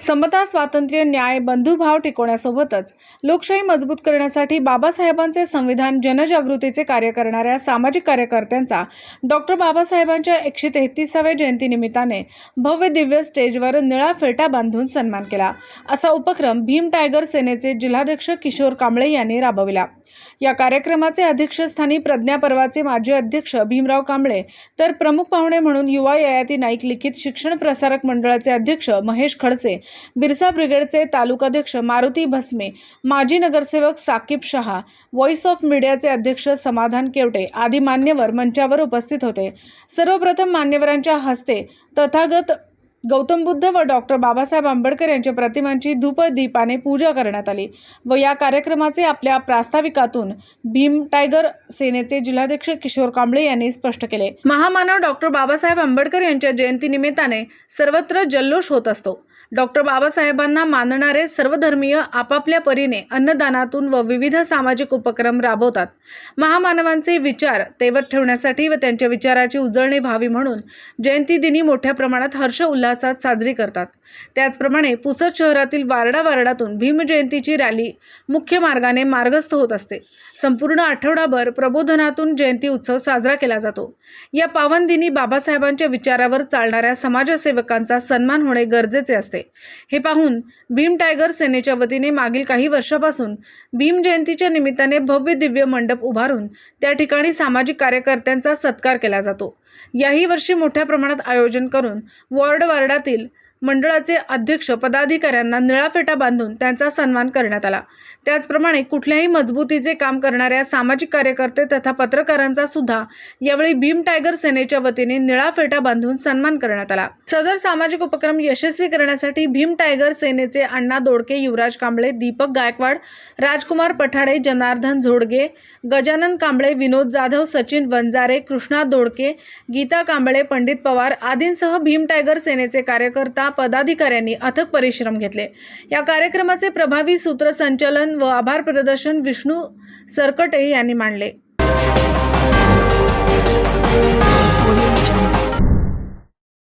समता स्वातंत्र्य न्याय बंधुभाव टिकवण्यासोबतच लोकशाही मजबूत करण्यासाठी बाबासाहेबांचे संविधान जनजागृतीचे कार्य करणाऱ्या सामाजिक कार्यकर्त्यांचा डॉक्टर बाबासाहेबांच्या एकशे तेहतीसाव्या जयंतीनिमित्ताने भव्य दिव्य स्टेजवर निळा फेटा बांधून सन्मान केला. असा उपक्रम भीम टायगर सेनेचे जिल्हाध्यक्ष किशोर कांबळे यांनी राबविला. या कार्यक्रमाचे अध्यक्षस्थानी प्रज्ञा पर्वाचे माजी अध्यक्ष भीमराव कांबळे तर प्रमुख पाहुणे म्हणून युवा ययाती नाईक लिखित शिक्षण प्रसारक मंडळाचे अध्यक्ष महेश खडसे बिरसा ब्रिगेडचे तालुकाध्यक्ष मारुती भस्मे माजी नगरसेवक साकीब शहा व्हॉइस ऑफ मीडियाचे अध्यक्ष समाधान केवटे आदी मान्यवर मंचावर उपस्थित होते. सर्वप्रथम मान्यवरांच्या हस्ते तथागत गौतम बुद्ध व डॉक्टर बाबासाहेब आंबेडकर यांच्या प्रतिमांची धूपदीपाने पूजा करण्यात आली व या कार्यक्रमाचे आपल्या प्रास्ताविकातून भीम टायगर सेनेचे जिल्हाध्यक्ष किशोर कांबळे यांनी स्पष्ट केले. महामानव डॉक्टर बाबासाहेब आंबेडकर यांच्या जयंतीनिमित्ताने सर्वत्र जल्लोष होत असतो. डॉक्टर बाबासाहेबांना मानणारे सर्वधर्मीय आपापल्या परीने अन्नदानातून व विविध सामाजिक उपक्रम राबवतात. महामानवांचे विचार तेवत ठेवण्यासाठी व त्यांच्या विचाराची उजळणी व्हावी म्हणून जयंती दिनी मोठ्या प्रमाणात हर्ष उल्हासात साजरी करतात. त्याचप्रमाणे पुसद शहरातील वारडा वारडातून भीमजयंतीची रॅली मुख्य मार्गाने मार्गस्थ होत असते. संपूर्ण आठवडाभर प्रबोधनातून जयंती उत्सव साजरा केला जातो. या पावन दिनी बाबासाहेबांच्या विचारावर चालणाऱ्या समाजसेवकांचा सन्मान होणे गरजेचे असते. हे पाहून भीम टायगर सेनेच्या वतीने मागील काही वर्षापासून भीम जयंतीच्या निमित्ताने भव्य दिव्य मंडप उभारून त्या ठिकाणी सामाजिक कार्यकर्त्यांचा सत्कार केला जातो. याही वर्षी मोठ्या प्रमाणात आयोजन करून वॉर्ड वार्डातील मंडळाचे अध्यक्ष पदाधिकाऱ्यांना निळा फेटा बांधून त्यांचा सन्मान करण्यात आला. त्याचप्रमाणे कुठल्याही मजबूतीचे काम करणाऱ्या सामाजिक कार्यकर्ते तथा पत्रकारांचा सुद्धा यावेळी भीम टायगर सेनेच्या वतीने निळा फेटा बांधून सन्मान करण्यात आला. सदर सामाजिक उपक्रम यशस्वी करण्यासाठी भीम टायगर सेनेचे अण्णा दोडके युवराज कांबळे दीपक गायकवाड राजकुमार पठाडे जनार्दन झोडगे गजानन कांबळे विनोद जाधव सचिन वंजारे कृष्णा दोडके गीता कांबळे पंडित पवार आदींसह भीम टायगर सेनेचे कार्यकर्ता पदाधिकाऱ्यांनी अथक परिश्रम घेतले. या कार्यक्रमाचे प्रभावी सूत्रसंचालन व आभार प्रदर्शन विष्णू सरकटे यांनी मांडले.